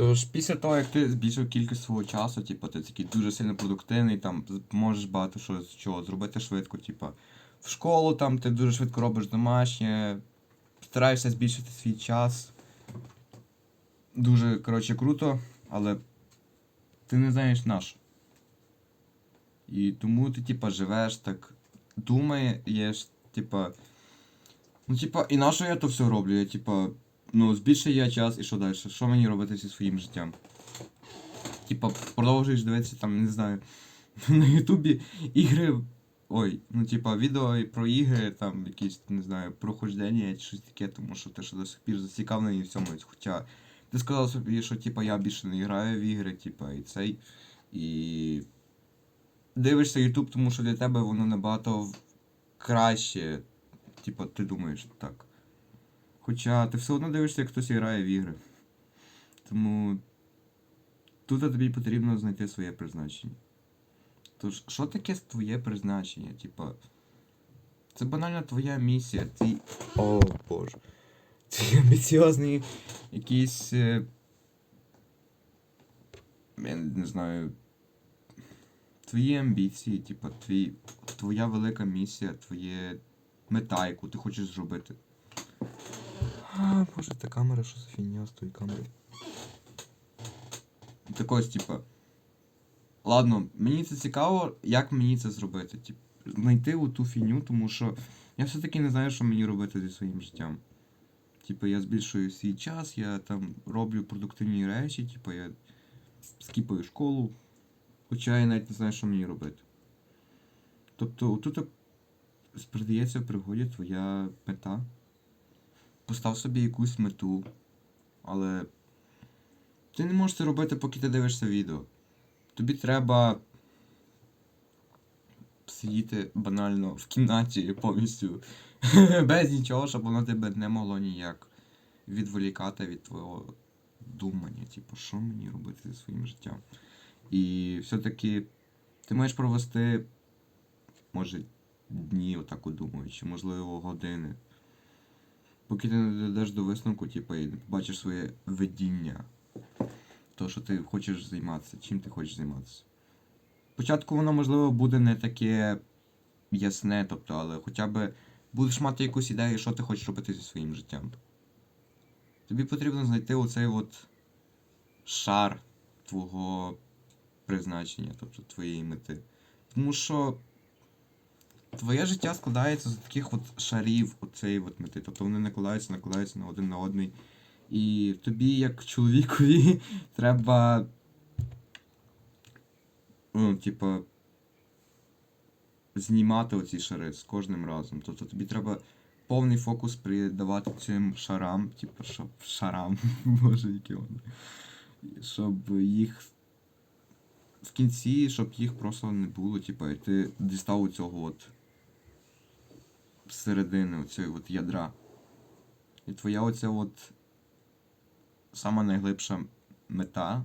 Тож, після того, як ти збільшив кількість свого часу, типу, ти такий дуже сильно продуктивний, там можеш багато що, чого зробити швидко, типу, в школу там ти дуже швидко робиш домашнє, стараєшся збільшити свій час. Дуже, коротше, круто, але ти не знаєш наш. І тому ти, типа, живеш так, думаєш, типа. Ну, типа, і на що я то все роблю? Я, типа, ну, збільшую я час і що далі? Що мені робити зі своїм життям? Типа, продовжуєш дивитися там, не знаю, на Ютубі ігри. Ой, ну типа відео про ігри, там якісь, не знаю, прохождення чи щось таке, тому що ти ще до сих пір зацікавлений в цьому. Хоча ти сказав собі, що типа я більше не граю в ігри, типа, і цей. І дивишся Ютуб, тому що для тебе воно набагато краще. Типа, ти думаєш так. Хоча ти все одно дивишся, як хтось грає в ігри. Тому тут тобі потрібно знайти своє призначення. Тож, що таке твоє призначення? Типа. Це банально твоя місія. Твій. О боже. Твій амбіціозний якийсь. е, Я не знаю. Твої амбіції, типа, твій, твоя велика місія, твоє мета, яку ти хочеш зробити. А, боже, та камера, що за фігня з тої камери? Так ось, типа. Ладно, мені це цікаво, як мені це зробити. Тип, знайти ту фігню, тому що я все-таки не знаю, що мені робити зі своїм життям. Типу, я збільшую свій час, я там роблю продуктивні речі, типу, я скіпаю школу, хоча я навіть не знаю, що мені робити. Тобто, тут придається в пригоді твоя мета. Постав собі якусь мету, але ти не можеш це робити, поки ти дивишся відео. Тобі треба сидіти банально в кімнаті повністю без нічого, щоб воно тебе не могло ніяк відволікати від твого думання, типу, що мені робити зі своїм життям. І все-таки ти маєш провести, може, дні, отак от думаючи, можливо, години. Поки ти не дійдеш до висновку, типу, і побачиш своє видіння. То, що ти хочеш займатися, чим ти хочеш займатися. Спочатку воно, можливо, буде не таке ясне, тобто, але хоча б будеш мати якусь ідею, що ти хочеш робити зі своїм життям. Тобі потрібно знайти оцей от шар твого призначення, тобто твоєї мети. Тому що твоє життя складається з таких от шарів оцеї от мети. Тобто вони накладаються, накладаються на один на одний. І тобі, як чоловікові, треба. Ну, типа. Знімати оці шари з кожним разом. Тобто тобі треба повний фокус придавати цим шарам, типу, щоб шарам, боже, які вони. Щоб їх в кінці, щоб їх просто не було, типу, і ти дістав у цього от середини, оцього от ядра. І твоя оця от сама найглибша мета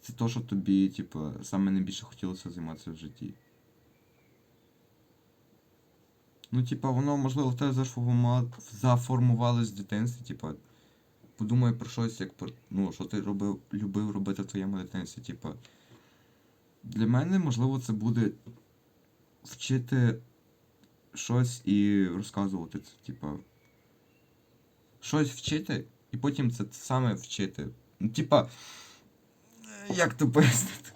це то, що тобі, типу, саме найбільше хотілося займатися в житті. Ну, типа, воно, можливо, в тебе заформувалось в дитинстві, типа. Подумай про щось, як про. Ну, що ти робив, любив робити в твоєму дитинстві, типа. Для мене, можливо, це буде вчити щось і розказувати це, типа. Щось вчити, і потім це саме вчити. Ну, типа. Як то пояснити?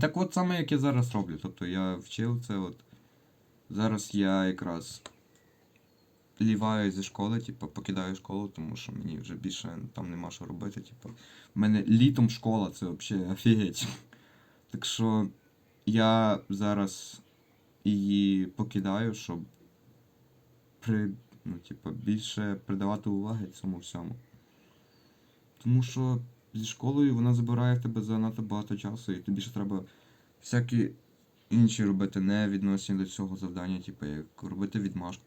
Так от саме, як я зараз роблю. Тобто я вчив це от. Зараз я якраз ліваю зі школи, типу, покидаю школу, тому що мені вже більше там нема що робити. Типу. У мене літом школа, це взагалі офігеть. Так що я зараз її покидаю, щоб при, ну, типу, більше придавати уваги цьому всьому. Тому що зі школою вона забирає в тебе занадто багато часу, і тобі ще треба всякі інші робити не відносні до цього завдання, типу, як робити відмашку,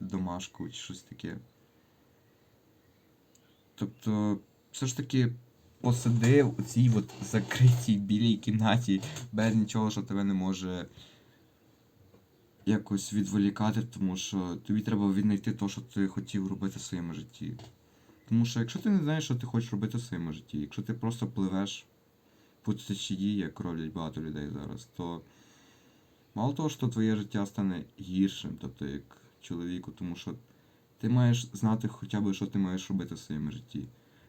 домашку чи щось таке. Тобто, все ж таки посиди у цій от закритій білій кімнаті без нічого, що тебе не може якось відволікати, тому що тобі треба віднайти те, що ти хотів робити в своєму житті. Тому що якщо ти не знаєш, що ти хочеш робити в своєму житті, якщо ти просто пливеш по течії, як роблять багато людей зараз, то мало того, що твоє життя стане гіршим, тобто як чоловіку, тому що ти маєш знати хоча б, що ти маєш робити в своєму житті.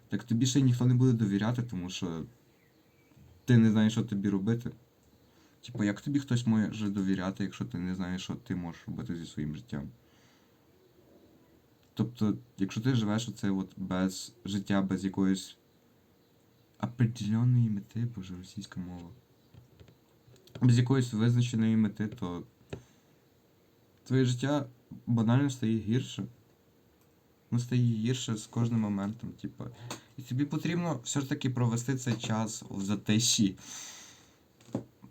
Так тобі ще ніхто не буде довіряти, тому що ти не знаєш, що тобі робити. Типу, як тобі хтось може довіряти, якщо ти не знаєш, що ти можеш робити зі своїм життям? Тобто, якщо ти живеш оце от без життя, без якоїсь определенної мети, боже, російська мова. Без якоїсь визначеної мети, то твоє життя банально стає гірше. Воно стає гірше з кожним моментом, типу. І тобі потрібно все ж таки провести цей час в затиші,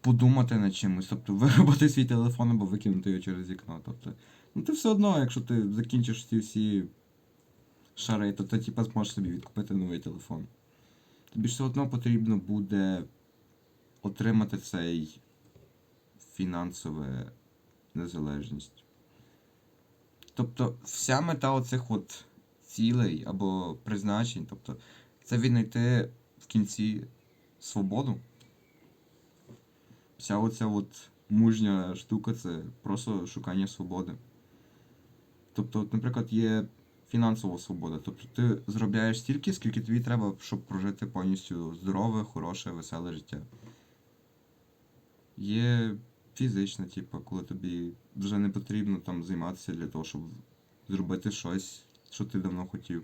подумати над чимось, тобто виробити свій телефон або викинути його через вікно. Тобто, ну ти все одно, якщо ти закінчиш ці всі шари, то ти типа зможеш собі відкупити новий телефон. Тобі ж все одно потрібно буде отримати цей фінансове незалежність. Тобто вся мета оцих от цілей або призначень, тобто це віднайти в кінці свободу. Вся оця от мужня штука це просто шукання свободи. Тобто, от, наприклад, є фінансова свобода. Тобто ти заробляєш стільки, скільки тобі треба, щоб прожити повністю здорове, хороше, веселе життя. Є фізична, типу, коли тобі вже не потрібно там займатися для того, щоб зробити щось, що ти давно хотів.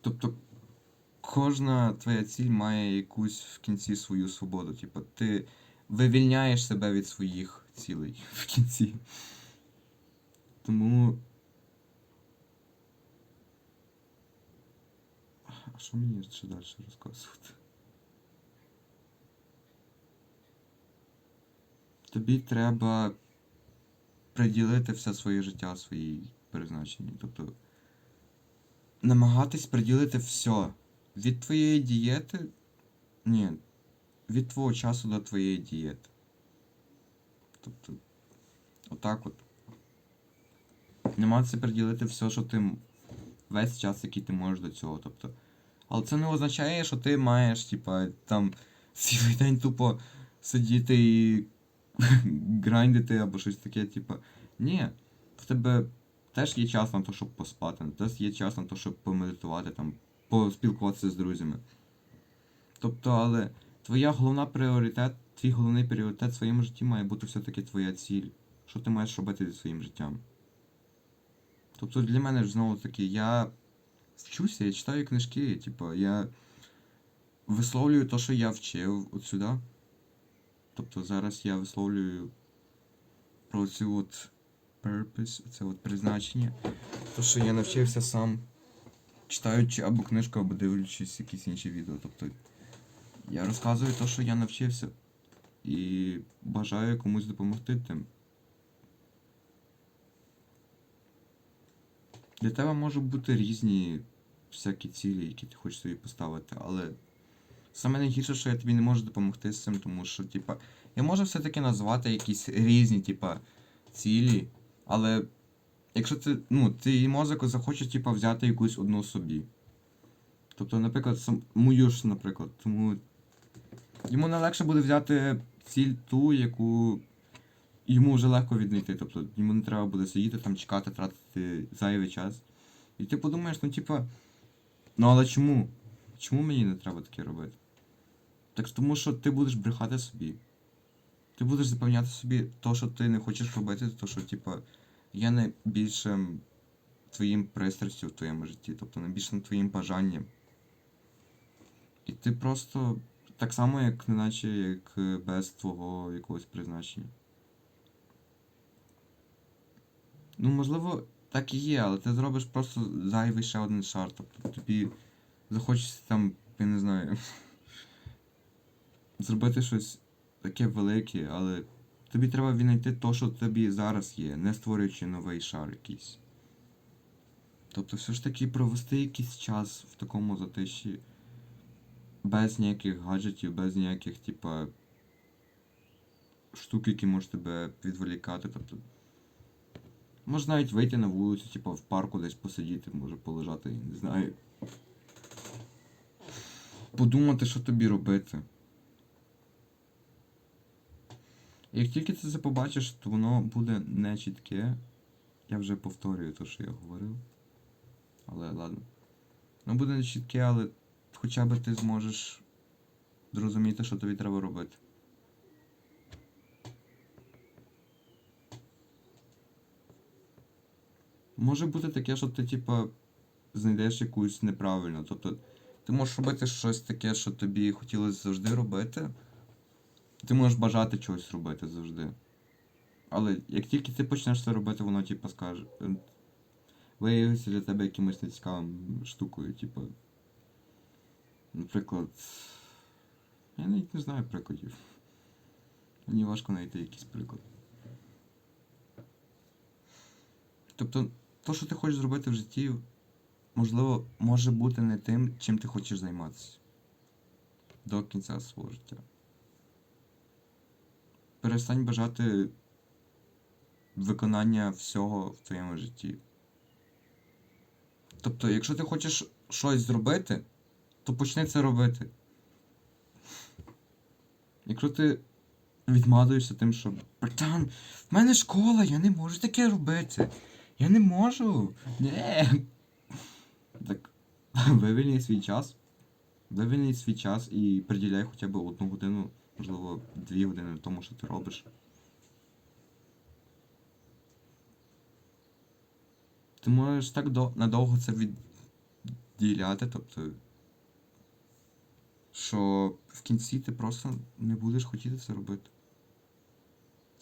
Тобто кожна твоя ціль має якусь в кінці свою свободу. Типу, ти вивільняєш себе від своїх цілей в кінці. Тому. А що мені ще далі розказувати? Тобі треба приділити все своє життя своїй призначенні. Тобто намагатись приділити все. Від твоєї дієти. Ні. Від твого часу до твоєї дієти. Тобто. Отак от. Намагатися приділити все, що ти. Весь час, який ти можеш до цього. Тобто. Але це не означає, що ти маєш, типа, там цілий день тупо сидіти і грайндити або щось таке, типа. Ні. В тебе теж є час на те, щоб поспати, теж є час на те, щоб помедитувати, там, поспілкуватися з друзями. Тобто, але твоя головна пріоритет, твій головний пріоритет в своєму житті має бути все-таки твоя ціль. Що ти маєш робити зі своїм життям? Тобто для мене ж знову таки, я вчуся, я читаю книжки, типу, я висловлюю те, що я вчив от сюди. Тобто зараз я висловлюю про цю от purpose, це от призначення. То, що я навчився сам, читаючи або книжку, або дивлячись якісь інші відео. Тобто я розказую те, що я навчився. І бажаю комусь допомогти тим. Для тебе можуть бути різні всякі цілі, які ти хочеш собі поставити, але саме найгірше, що я тобі не можу допомогти з цим, тому що, типа, я можу все-таки назвати якісь різні, типа, цілі, але якщо ти, ну, твій мозок захоче, типа, взяти якусь одну собі. Тобто, наприклад, сам, мою ж, наприклад, тому йому найлегше буде взяти ціль ту, яку йому вже легко віднайти. Тобто йому не треба буде сидіти там, чекати, тратити зайвий час. І ти подумаєш, ну типа, ну але чому? Чому мені не треба таке робити? Так тому що ти будеш брехати собі. Ти будеш запевняти собі то, що ти не хочеш робити, то що, типа, є найбільшим твоїм пристрастю в твоєму житті, тобто найбільшим твоїм бажанням. І ти просто так само, як неначе як е, без твого якогось призначення. Ну, можливо, так і є, але ти зробиш просто зайвий ще один шар. Тобто тобі захочеться там, я не знаю, зробити щось таке велике, але тобі треба віднайти то, що тобі зараз є, не створюючи новий шар якийсь. Тобто все ж таки провести якийсь час в такому затиші без ніяких гаджетів, без ніяких, типа, штук, які можуть тебе відволікати. Тобто Може навіть вийти на вулицю, типу в парку десь посидіти, може полежати, не знаю. Подумати, що тобі робити. Як тільки ти це побачиш, то воно буде не чітке. Я вже повторюю те, що я говорив. Але ладно. Воно буде не чітке, але хоча б ти зможеш зрозуміти, що тобі треба робити. Може бути таке, що ти, типа, знайдеш якусь неправильну. Тобто, ти можеш робити щось таке, що тобі хотілося завжди робити. Ти можеш бажати чогось робити завжди. Але як тільки ти почнеш це робити, воно, типа, скаже. е, Виявиться для тебе якимось нецікавим штукою, типу. Наприклад. Я навіть не знаю прикладів. Мені важко знайти якийсь приклад. Тобто, то, що ти хочеш зробити в житті, можливо, може бути не тим, чим ти хочеш займатися. До кінця свого життя. Перестань бажати виконання всього в твоєму житті. Тобто, якщо ти хочеш щось зробити, то почни це робити. Якщо ти відмазуєшся тим, що братан, в мене школа, я не можу таке робити. Я не можу. Не. Так вивільни свій час. Вивільни свій час і приділяй хоча б одну годину, можливо, дві години в тому, що ти робиш. Ти можеш так до, надовго це відділяти, тобто. Що в кінці ти просто не будеш хотіти це робити.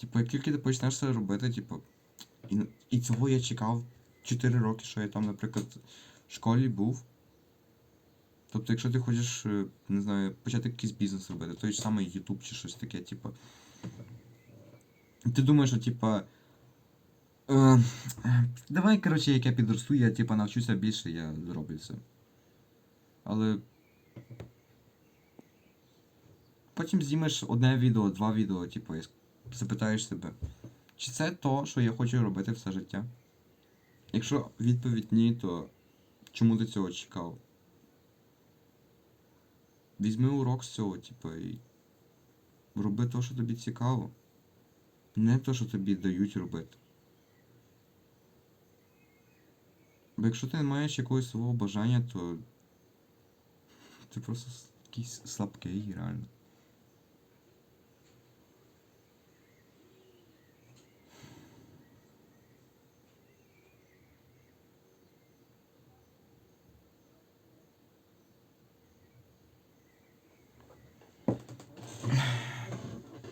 Типу, як тільки ти почнеш це робити, типу. І, і цього я чекав 4 роки, що я там, наприклад, в школі був. Тобто, якщо ти хочеш, е, не знаю, почати якийсь бізнес робити, той ж самий YouTube чи щось таке, типу. Ти думаєш, що, типа. Е, давай, коротше, як я підросту, я типа навчуся більше, я зроблю це. Але. Потім знімеш одне відео, два відео, типу, і запитаєш себе, чи це то, що я хочу робити все життя? Якщо відповідь ні, то чому ти цього чекав? Візьми урок з цього, типу, і роби те, що тобі цікаво. Не те, що тобі дають робити. Бо якщо ти не маєш якогось свого бажання, то ти просто якийсь слабкий, реально.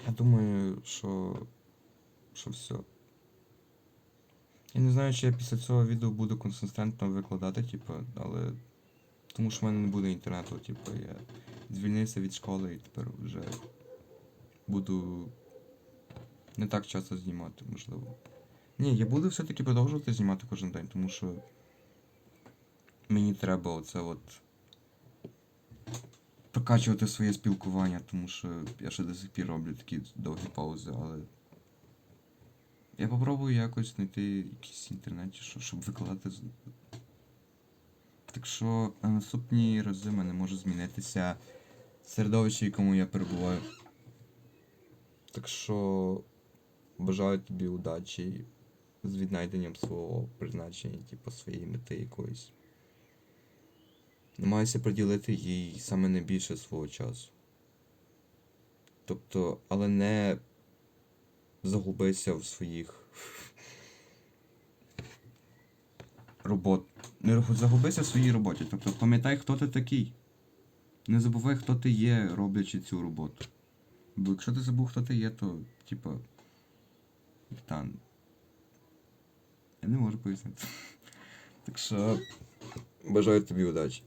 Я думаю, що. Що все. Я не знаю, чи я після цього відео буду консистентно викладати, типу, але. Тому що в мене не буде інтернету, типу, я звільнився від школи і тепер вже буду не так часто знімати, можливо. Ні, я буду все-таки продовжувати знімати кожен день, тому що мені треба оце от прокачувати своє спілкування, тому що я ще до сих пір роблю такі довгі паузи, але. Я попробую якось знайти якийсь інтернет, чи що, щоб викладати. Так що на наступні рази в мене може змінитися середовище, в якому я перебуваю. Так що бажаю тобі удачі з віднайденням свого призначення, типу своєї мети якоїсь. Намагайся приділити їй саме найбільше свого часу. Тобто, але не загубися в своїх робот. Загубися в своїй роботі. Тобто пам'ятай, хто ти такий. Не забувай, хто ти є, роблячи цю роботу. Бо якщо ти забув, хто ти є, то, типа. Та. Я не можу пояснити. Так що. Бажаю тобі удачі.